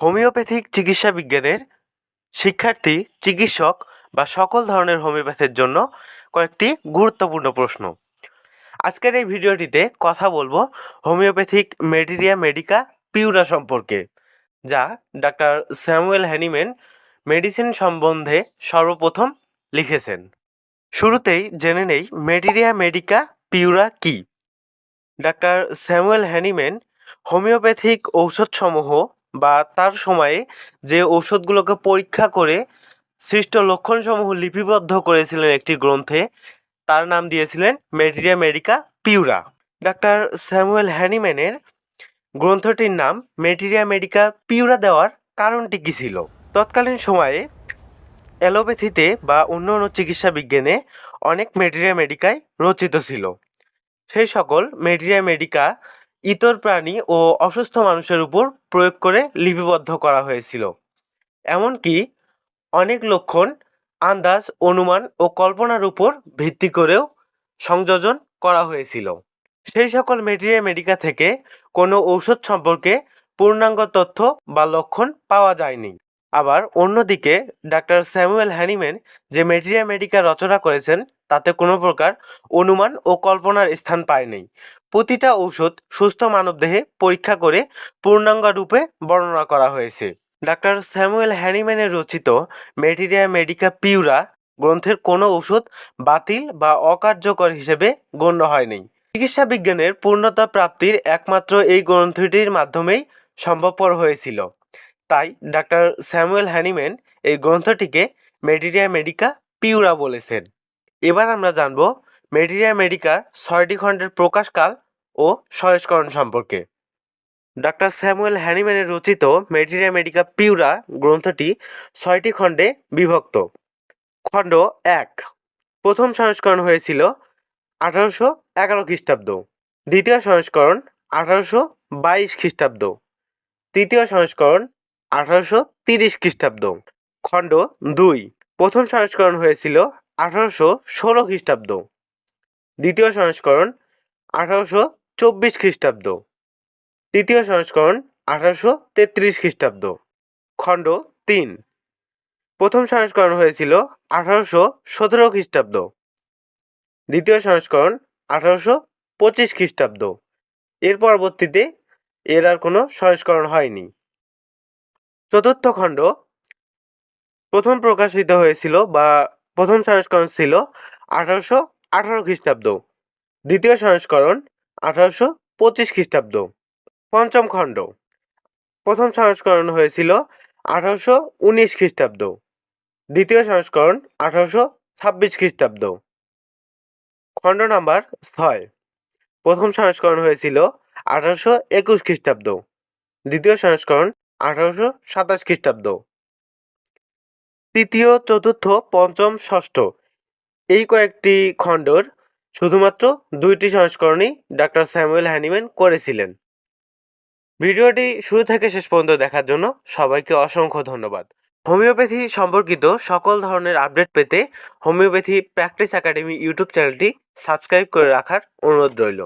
Homeopathic চিকিৎসা বিজ্ঞানের শিক্ষার্থী, চিকিৎসক বা সকল ধরনের হোমিওপ্যাথের জন্য কয়েকটি গুরুত্বপূর্ণ প্রশ্ন। আজকের এই ভিডিওটিতে কথা বলব হোমিওপ্যাথিক মেডিরিয়া মেডিকা পিউরা সম্পর্কে, যা ডাক্তার স্যামুয়েল হ্যানিম্যান মেডিসিন সম্বন্ধে সর্বপ্রথম লিখেছেন। শুরুতেই জেনে নেই মেডিরিয়া মেডিকা পিউরা কী। ডাক্তার স্যামুয়েল হ্যানিম্যান হোমিওপ্যাথিক ঔষধসমূহ বা তার সময়ে যে ঔষধগুলোকে পরীক্ষা করে সৃষ্ট লক্ষণসমূহ লিপিবদ্ধ করেছিলেন একটি গ্রন্থে, তার নাম দিয়েছিলেন materia medica pura. Doctor Samuel হ্যানিম্যানের গ্রন্থটির নাম মেডিরিয়া মেডিকা পিউরা দেওয়ার কারণটি কী ছিল? তৎকালীন সময়ে অ্যালোপ্যাথিতে বা অন্য অন্য চিকিৎসা বিজ্ঞানে অনেক মেটেরিয়া মেডিকাই রচিত ছিল। সেই সকল মেটেরিয়া মেডিকা ইতর প্রাণী ও অসুস্থ মানুষের উপর প্রয়োগ করে লিপিবদ্ধ করা হয়েছিল। এমনকি অনেক লক্ষণ, আন্দাজ, অনুমান ও কল্পনার উপর ভিত্তি করেও সংযোজন করা হয়েছিল। সেই সকল মেটেরিয়া মেডিকা থেকে কোনো ঔষধ সম্পর্কে পূর্ণাঙ্গ তথ্য বা লক্ষণ পাওয়া যায়নি। আবার অন্যদিকে, ডাক্তার স্যামুয়েল হ্যানিম্যান যে মেটেরিয়া মেডিকা রচনা করেছেন, তাতে কোনো প্রকার অনুমান ও কল্পনার স্থান পায়নি। প্রতিটা ঔষধ সুস্থ মানবদেহে পরীক্ষা করে পূর্ণাঙ্গ রূপে বর্ণনা করা হয়েছে। ডাক্তার স্যামুয়েল হ্যানিম্যানের রচিত মেটেরিয়া মেডিকা পিউরা গ্রন্থের কোনো ওষুধ বাতিল বা অকার্যকর হিসেবে গণ্য হয়নি। চিকিৎসা বিজ্ঞানের পূর্ণতা প্রাপ্তির একমাত্র এই গ্রন্থটির মাধ্যমেই সম্ভবপর হয়েছিল। তাই ডাক্তার স্যামুয়েল হ্যানিম্যান এই গ্রন্থটিকে মেডিরিয়া মেডিকা পিউরা বলেছেন। এবার আমরা জানব মেডিরিয়া মেডিকার ছয়টি খণ্ডের প্রকাশকাল ও সংস্করণ সম্পর্কে। ডাক্তার স্যামুয়েল হ্যানিম্যানের রচিত মেডিরিয়া মেডিকা পিউরা গ্রন্থটি ছয়টি খণ্ডে বিভক্ত। খণ্ড এক, প্রথম সংস্করণ হয়েছিল আঠারোশো এগারো খ্রিস্টাব্দ। দ্বিতীয় সংস্করণ আঠারোশো বাইশ খ্রিস্টাব্দ। তৃতীয় সংস্করণ আঠারোশো তিরিশ খ্রিস্টাব্দ। খণ্ড দুই, প্রথম সংস্করণ হয়েছিল আঠারোশো ষোলো খ্রিস্টাব্দ। দ্বিতীয় সংস্করণ আঠারোশো চব্বিশ খ্রিস্টাব্দ। তৃতীয় সংস্করণ আঠারোশো তেত্রিশ খ্রিস্টাব্দ। খণ্ড তিন। প্রথম সংস্করণ হয়েছিল আঠারোশো সতেরো খ্রিস্টাব্দ। দ্বিতীয় সংস্করণ আঠারোশো পঁচিশ খ্রিস্টাব্দ। এর পরবর্তীতে এর আর কোনো সংস্করণ হয়নি। চতুর্থ খণ্ড। প্রথম প্রকাশিত হয়েছিল বা প্রথম সংস্করণ ছিল আঠারোশো আঠারো খ্রিস্টাব্দ। দ্বিতীয় সংস্করণ আঠারোশো পঁচিশ খ্রিস্টাব্দ, পঞ্চম খণ্ড। প্রথম সংস্করণ হয়েছিল আঠারোশো উনিশ খ্রিস্টাব্দ, দ্বিতীয় সংস্করণ আঠারোশো ছাব্বিশ খ্রিস্টাব্দ। খণ্ড নাম্বার ছয়। প্রথম সংস্করণ হয়েছিল আঠারোশো একুশ খ্রিস্টাব্দ, দ্বিতীয় সংস্করণ আঠারোশো সাতাশ খ্রিস্টাব্দ। তৃতীয়, চতুর্থ, পঞ্চম, ষষ্ঠ এই কয়েকটি খণ্ডর শুধুমাত্র দুইটি সংস্করণই ডাক্তার স্যামুয়েল হ্যানিম্যান করেছিলেন। ভিডিওটি শুরু থেকে শেষ পর্যন্ত দেখার জন্য সবাইকে অসংখ্য ধন্যবাদ। হোমিওপ্যাথি সম্পর্কিত সকল ধরনের আপডেট পেতে হোমিওপ্যাথি প্র্যাকটিস একাডেমি ইউটিউব চ্যানেলটি সাবস্ক্রাইব করে রাখার অনুরোধ রইল।